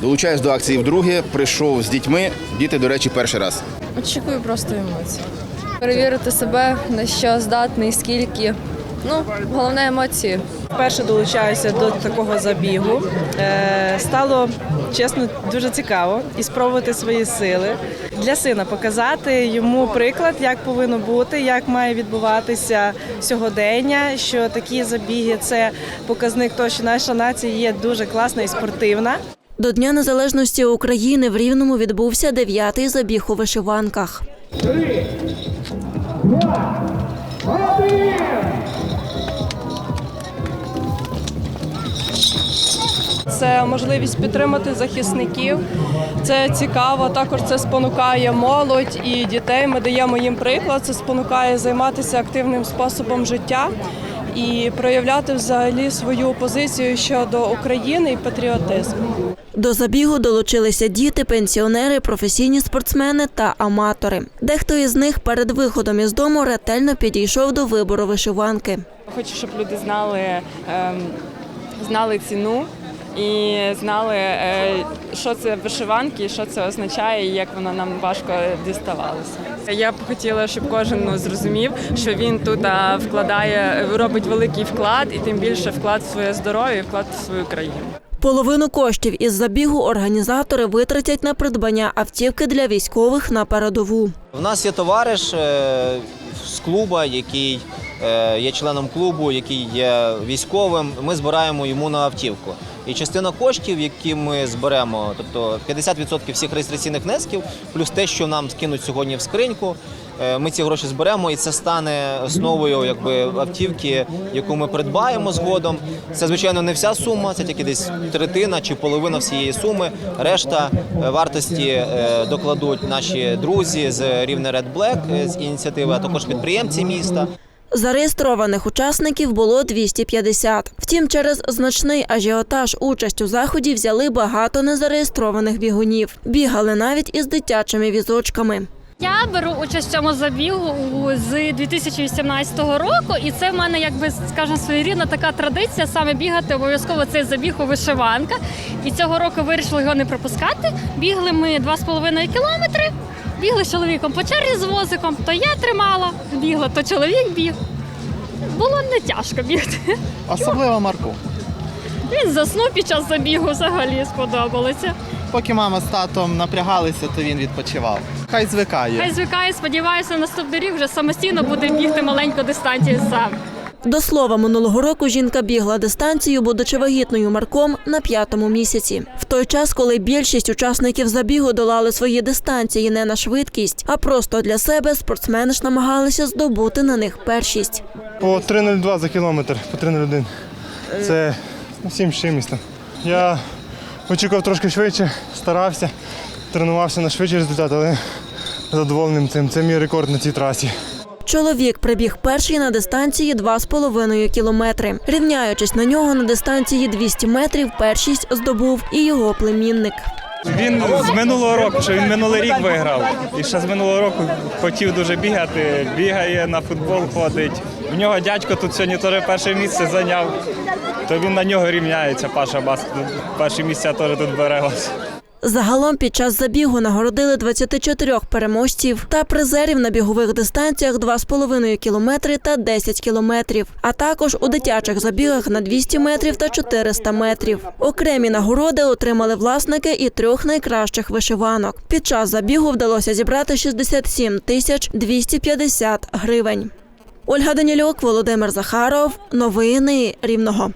Долучаюсь до акції вдруге, прийшов з дітьми. Діти, до речі, перший раз. Очікую просто емоцій. Перевірити себе, на що здатний, скільки. Ну, головне емоції. Вперше долучаюся до такого забігу. Е, Стало чесно дуже цікаво і спробувати свої сили для сина показати йому приклад, як повинно бути, як має відбуватися сьогодення. Що такі забіги це показник того, що наша нація є дуже класна і спортивна. До Дня Незалежності України в Рівному відбувся дев'ятий забіг у вишиванках. Це можливість підтримати захисників. Це цікаво. Також це спонукає молодь і дітей. Ми даємо їм приклад. Це спонукає займатися активним способом життя і проявляти взагалі свою позицію щодо України і патріотизм. До забігу долучилися діти, пенсіонери, професійні спортсмени та аматори. Дехто із них перед виходом із дому ретельно підійшов до вибору вишиванки. Хочу, щоб люди знали, ем, знали ціну і знали, е, що це вишиванки, що це означає, і як воно нам важко діставалося. Я б хотіла, щоб кожен ну, зрозумів, що він тут вкладає, робить великий вклад, і тим більше вклад в своє здоров'я, вклад в свою країну. Половину коштів із забігу організатори витратять на придбання автівки для військових на передову. У нас є товариш е, з клуба, який є членом клубу, який є військовим. Ми збираємо йому на автівку. І частина коштів, які ми зберемо, тобто 50% всіх реєстраційних внесків, плюс те, що нам скинуть сьогодні в скриньку. е, Ми ці гроші зберемо, і це стане основою якби автівки, яку ми придбаємо згодом. Це звичайно не вся сума, це тільки десь третина чи половина всієї суми. Решта е, вартості е, докладуть наші друзі з рівне Red Black е, з ініціативи, а також підприємці міста. Зареєстрованих учасників було 250. Втім, через значний ажіотаж участь у заході взяли багато незареєстрованих бігунів. Бігали навіть із дитячими візочками. Я беру участь в цьому забігу з 2018 року, і це в мене, якби скажімо, своєрідна така традиція саме бігати обов'язково цей забіг у вишиванка. І цього року вирішили його не пропускати. Бігли ми 2,5 кілометри. Бігли з чоловіком по черзі з возиком. То я тримала, бігла, то чоловік біг. Було не тяжко бігти. Особливо Марку. Він заснув під час забігу, взагалі сподобалося. Поки мама з татом напрягалися, то він відпочивав. Хай звикає. Хай звикає, сподіваюся, наступний рік вже самостійно буде бігти маленьку дистанцію сам. До слова, минулого року жінка бігла дистанцію, будучи вагітною марком на п'ятому місяці. В той час, коли більшість учасників забігу долали свої дистанції не на швидкість, а просто для себе, спортсмени ж намагалися здобути на них першість. По 3,02 за кілометр, по 3,01. Це 7 з чимось там. Я очікував трошки швидше, старався, тренувався на швидший результат, але задоволеним цим. Це мій рекорд на цій трасі. Чоловік прибіг перший на дистанції 2,5 кілометри. Рівняючись на нього на дистанції 200 метрів, першість здобув і його племінник. Він з минулого року, що він минулий рік виграв. І ще з минулого року хотів дуже бігати. Бігає на футбол, ходить. В нього дядько тут сьогодні теж перше місце зайняв. То він на нього рівняється. Паша Баск. Перше місце теж тут бере. Загалом під час забігу нагородили 24 переможців та призерів на бігових дистанціях 2,5 кілометри та 10 кілометрів, а також у дитячих забігах на 200 метрів та 400 метрів. Окремі нагороди отримали власники і трьох найкращих вишиванок. Під час забігу вдалося зібрати 67 тисяч 250 гривень. Ольга Данілюк, Володимир Захаров. Новини Рівного.